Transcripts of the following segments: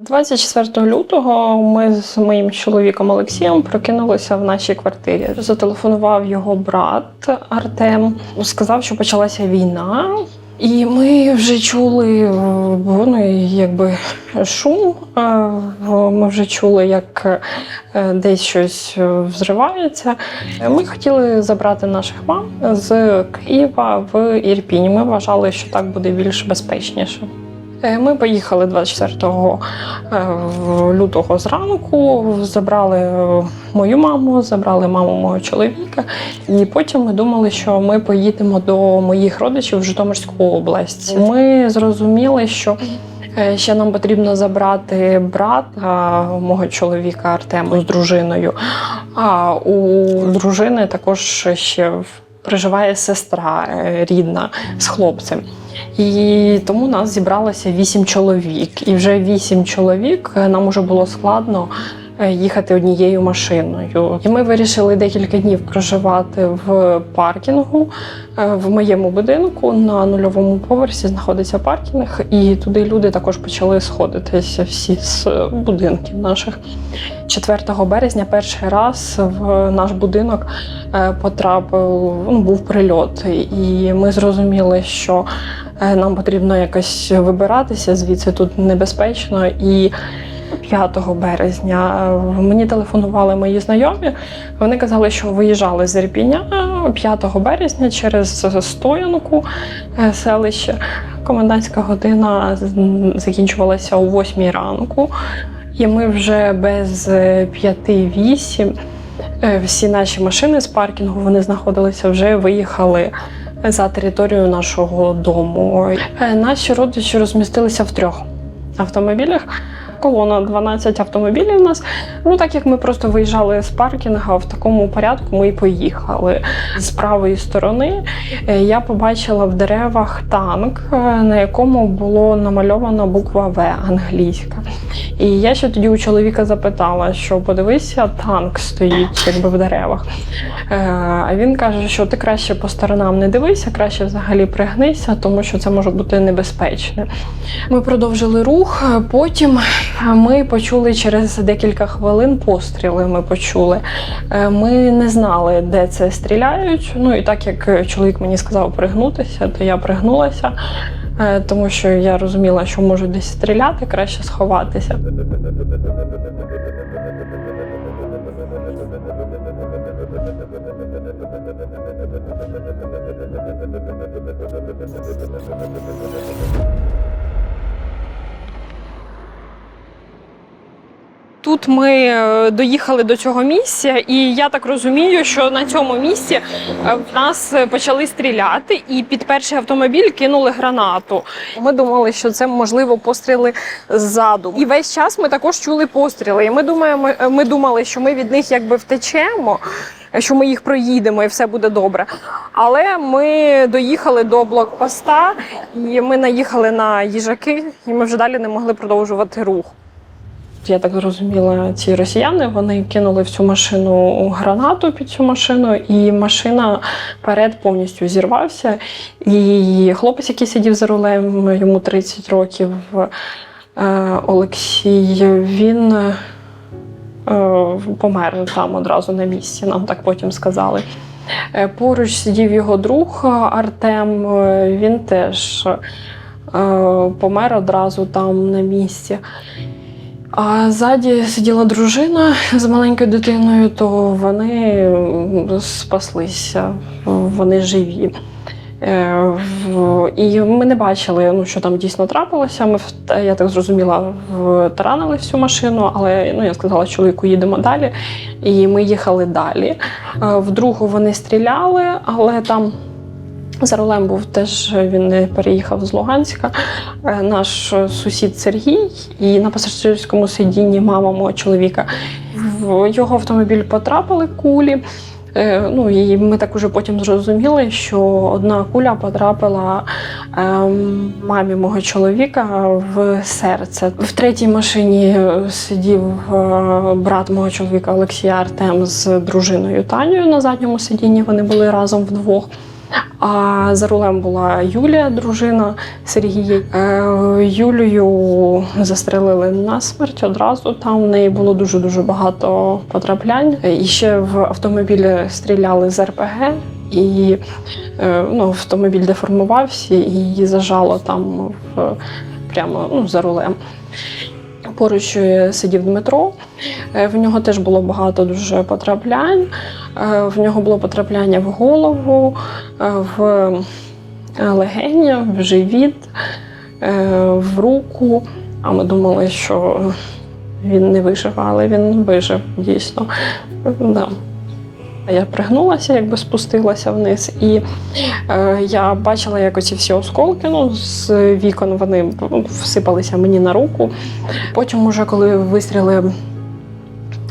24 лютого ми з моїм чоловіком Олексієм прокинулися в нашій квартирі. Зателефонував його брат Артем, сказав, що почалася війна. І ми вже чули ну, якби шум. Ми вже чули, як е, десь щось взривається. Ми хотіли забрати наших мам з Києва в Ірпінь. Ми вважали, що так буде більш безпечніше. Е, Ми поїхали 24 е, лютого зранку, забрали е, мою маму, забрали маму мого чоловіка, і потім ми думали, що ми поїдемо до моїх родичів в Житомирську область. Ми зрозуміли, що ще нам потрібно забрати брата мого чоловіка Артема з дружиною. А у дружини також ще проживає сестра е, рідна з хлопцем. І тому нас зібралося вісім чоловік. І вже вісім чоловік е, нам уже було складно е, їхати однією машиною. І ми вирішили декілька днів проживати в паркінгу в моєму будинку. На нульовому поверсі знаходиться паркінг, і туди люди також почали сходитися всі з будинків наших. 4 березня перший раз в наш будинок е, потрапив, ну, був прильот, і ми зрозуміли, що е, нам потрібно якось вибиратися звідси тут небезпечно. І 5 березня е, мені телефонували мої знайомі. Вони казали, що виїжджали з Ірпіня 5 березня через Стоянку селище. Комендантська година закінчувалася о 8 ранку. І ми вже без е, 5-8 е, всі наші машини з паркінгу вони знаходилися вже виїхали за територію нашого дому. Е, Наші родичі розмістилися в трьох автомобілях. Колона 12 автомобілів у нас. Ну так як ми просто виїжджали з паркінга в такому порядку, ми і поїхали. З правої сторони е, я побачила в деревах танк, е, на якому було намальована буква В англійська. І я ще тоді у чоловіка запитала, що подивися, танк стоїть якби в деревах. Е, А він каже, що ти краще по сторонам не дивися, краще взагалі пригнися, тому що це може бути небезпечно. Ми продовжили рух. Потім ми почули через декілька хвилин постріли. Ми почули. Е, Ми не знали, де це стріляють. Ну і так як чоловік мені сказав пригнутися, то я пригнулася. е, Тому що я розуміла, що можуть десь стріляти, краще сховатися. Тут ми е, доїхали до цього місця, і я так розумію, що на цьому місці е, в нас е, почали стріляти, і під перший автомобіль кинули гранату. Ми думали, що це можливо постріли ззаду. І весь час ми також чули постріли. І ми думаємо, ми думали, що ми від них якби втечемо. Що ми їх проїдемо і все буде добре. Але ми доїхали до блокпоста, і ми наїхали на їжаки, і ми вже далі не могли продовжувати рух. Я так зрозуміла, ці росіяни вони кинули в цю машину гранату під цю машину, і машина перед повністю зірвався. І хлопець, який сидів за рулем, йому 30 років, е, Олексій, він е, помер там одразу на місці, нам так потім сказали. Е, Поруч сидів його друг Артем, він теж помер одразу там на місці. А ззаді сиділа дружина з маленькою дитиною, то вони спаслися, вони живі. Е, І ми не бачили, ну, що там дійсно трапилося. Ми, я так зрозуміла, таранили всю машину, але ну, я сказала чоловіку, їдемо далі. І ми їхали далі. Е, В другу вони стріляли, але там за рулем був теж він переїхав з Луганська. Е, Наш сусід Сергій, і на пасажирському сидінні мама мого чоловіка. В його автомобіль потрапили кулі. Е, Ну і ми так уже потім зрозуміли, що одна куля потрапила ем, мамі мого чоловіка в серце. В третій машині сидів е, брат мого чоловіка Олексія Артем з дружиною Танею на задньому сидінні. Вони були разом вдвох. А за рулем була Юлія, дружина Сергія. Е, Юлію застрелили на смерть одразу. Там в неї було дуже дуже багато потраплянь. І ще в автомобілі стріляли з РПГ. І е, ну, автомобіль деформувався і її зажало там в, прямо ну, за рулем. Поруч е, сидів Дмитро. В нього теж було багато дуже потраплянь. Е, В нього було потрапляння в голову, е, в е, легені, в живіт, в руку. А ми думали, що він не вижив, але він вижив дійсно. Да. Я пригнулася, якби спустилася вниз, і е, я бачила, як оці всі осколки ну, з вікон вони всипалися мені на руку. Потім, уже коли вистріли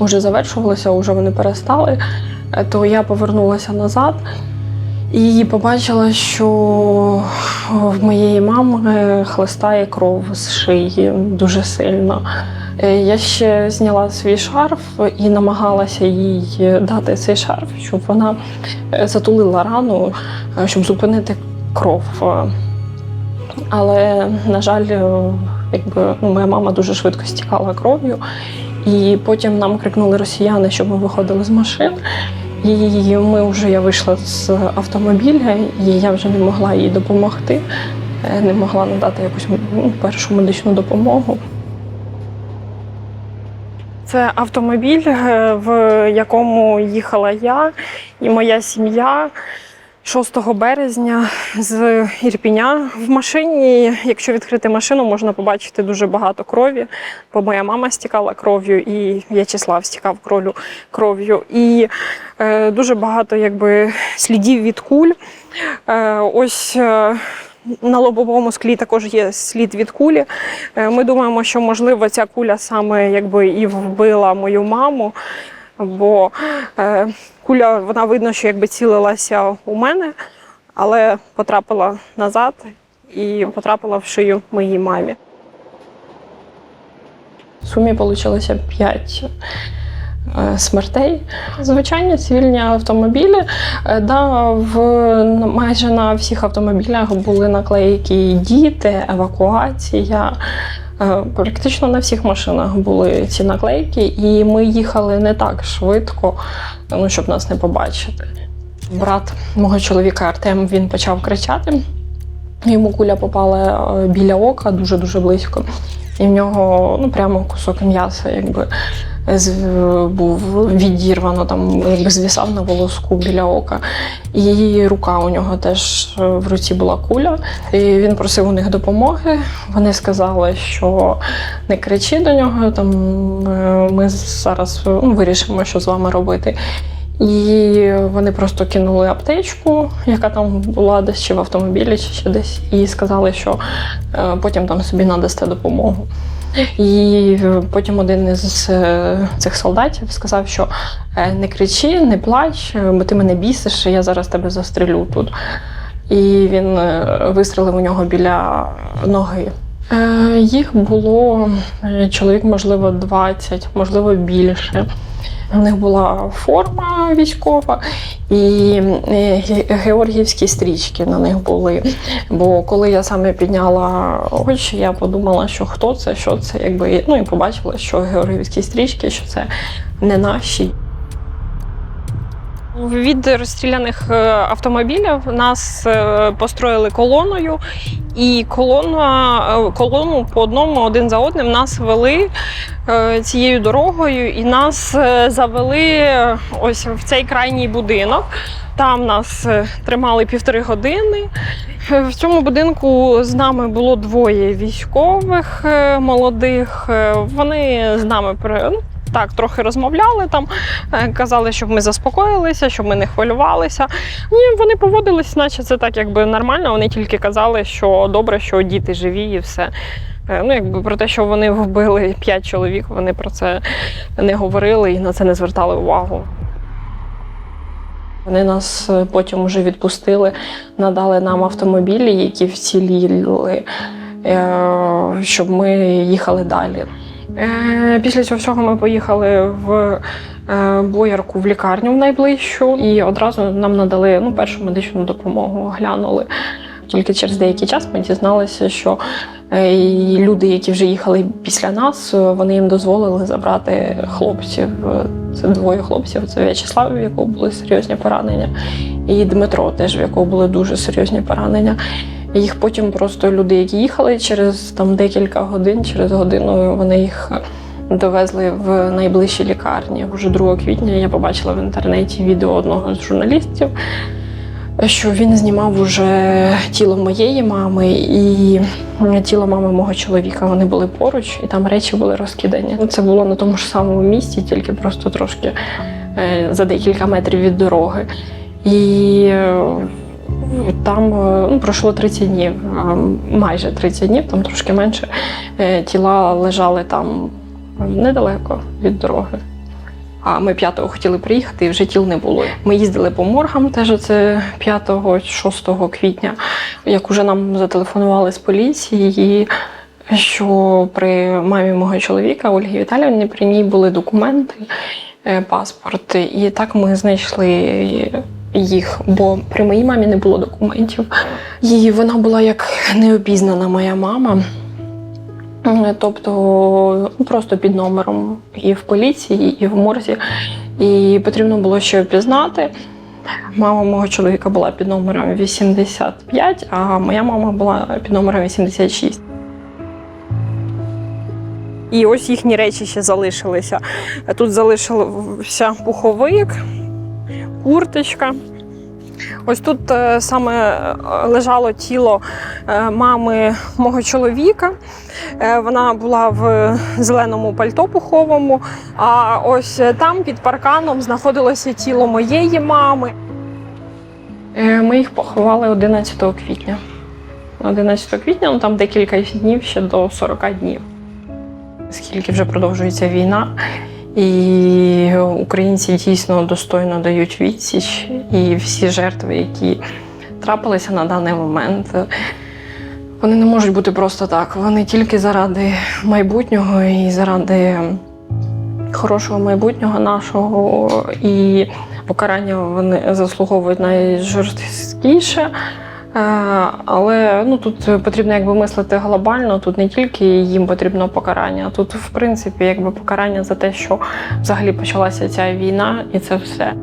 вже завершувалися, вже вони перестали, то я повернулася назад і побачила, що в моєї мами хлестає кров з шиї дуже сильно. Е, Я ще зняла свій шарф і намагалася їй дати цей шарф, щоб вона е, затулила рану, е, щоб зупинити кров. Е, Але, на жаль, е, якби ну, моя мама дуже швидко стікала кров'ю. І потім нам крикнули росіяни, щоб ми виходили з машин. І ми вже я вийшла з автомобіля, і я вже не могла їй допомогти, е, не могла надати якусь ну, першу медичну допомогу. Це автомобіль, е, в якому їхала я і моя сім'я 6 березня з Ірпіня. В машині, якщо відкрити машину, можна побачити дуже багато крові, бо моя мама стікала кров'ю, і В'ячеслав стікав кров'ю. І е, дуже багато якби, слідів від куль. Е, ось е, на лобовому склі також є слід від кулі. Е, Ми думаємо, що можливо ця куля саме якби і вбила мою маму, бо е, куля вона видно, що якби цілилася у мене, але потрапила назад і потрапила в шию моїй мамі. В сумі вийшло 5 смертей. Звичайні цивільні автомобілі. Е, Да, в, майже на всіх автомобілях були наклейки діти, евакуація. Е, Практично на всіх машинах були ці наклейки, і ми їхали не так швидко, ну, щоб нас не побачити. Брат мого чоловіка Артем він почав кричати. Йому куля попала е, біля ока дуже-дуже близько. І в нього ну, прямо кусок м'яса, якби був відірвано, там звісав на волоску біля ока. І рука у нього теж в руці була куля. І він просив у них допомоги. Вони сказали, що не кричи до нього, там е, ми зараз ну, вирішимо, що з вами робити. І вони просто кинули аптечку, яка там була десь чи в автомобілі, чи ще десь, і сказали, що е, потім там собі надасте допомогу. І е, потім один із е, цих солдатів сказав, що е, не кричи, не плач, бо ти мене бісиш, я зараз тебе застрелю тут. І він вистрелив у нього біля ноги. Їх було чоловік, можливо, 20, можливо, більше. У них була форма військова і георгівські георгіївські стрічки на них були. Бо коли я саме підняла очі, я подумала, що хто це, що це, якби ну і побачила, що георгіївські стрічки, що це не наші. Від розстріляних е, автомобілів нас е, построїли колоною, і колона, е, колону по одному один за одним нас вели цією дорогою, і нас завели ось в цей крайній будинок. Там нас тримали півтори години. В цьому будинку з нами було двоє військових молодих. Вони з нами ну, так трохи розмовляли там, е, казали, щоб ми заспокоїлися, щоб ми не хвилювалися. Ні, вони поводились, наче це так якби нормально. Вони тільки казали, що добре, що діти живі і все. Е, Ну, якби про те, що вони вбили п'ять чоловік, вони про це не говорили і на це не звертали увагу. Вони нас е, потім вже відпустили, надали нам автомобілі, які вціліли, щоб ми їхали далі. Е, Після цього всього ми поїхали в е, боярку в лікарню в найближчу, і одразу нам надали ну, першу медичну допомогу, оглянули. Тільки через деякий час ми дізналися, що е, люди, які вже їхали після нас, вони їм дозволили забрати хлопців. Це двоє хлопців. Це В'ячеслав, в якого були серйозні поранення, і Дмитро, теж в якого були дуже серйозні поранення. Їх потім просто люди, які їхали через там декілька годин, через годину вони їх довезли в найближчі лікарні. Уже 2 квітня я побачила в інтернеті відео одного з журналістів, що він знімав уже тіло моєї мами і тіло мами мого чоловіка. Вони були поруч, і там речі були розкидані. Це було на тому ж самому місці, тільки просто трошки е, за декілька метрів від дороги. І е, там е, ну, пройшло 30 днів, майже 30 днів, там трошки менше. Е, Тіла лежали там недалеко від дороги. А ми 5-го хотіли приїхати, і вже тіл не було. Ми їздили по моргам, теж це 5-6 квітня, як уже нам зателефонували з поліції, що при мамі мого чоловіка Ольги Віталіївні при ній були документи, е, паспорт. І так ми знайшли їх, бо при моїй мамі не було документів. Її вона була як необізнана моя мама. Тобто ну, просто під номером і в поліції, і в морзі. І потрібно було ще опізнати. Мама мого чоловіка була під номером 85, а моя мама була під номером 86. І ось їхні речі ще залишилися. Тут залишився пуховик, курточка. Ось тут е, саме е, лежало тіло е, мами мого чоловіка. Вона була в зеленому пальто пуховому. А ось там під парканом знаходилося тіло моєї мами. Ми їх поховали 11 квітня. 11 квітня, ну там декілька днів ще до 40 днів. Скільки вже продовжується війна, і українці дійсно достойно дають відсіч, і всі жертви, які трапилися на даний момент, вони не можуть бути просто так. Вони тільки заради майбутнього і заради хорошого майбутнього нашого і покарання вони заслуговують найжорсткіше. Е, Але ну тут потрібно якби мислити глобально. Тут не тільки їм потрібно покарання, тут, в принципі, якби покарання за те, що взагалі почалася ця війна, і це все.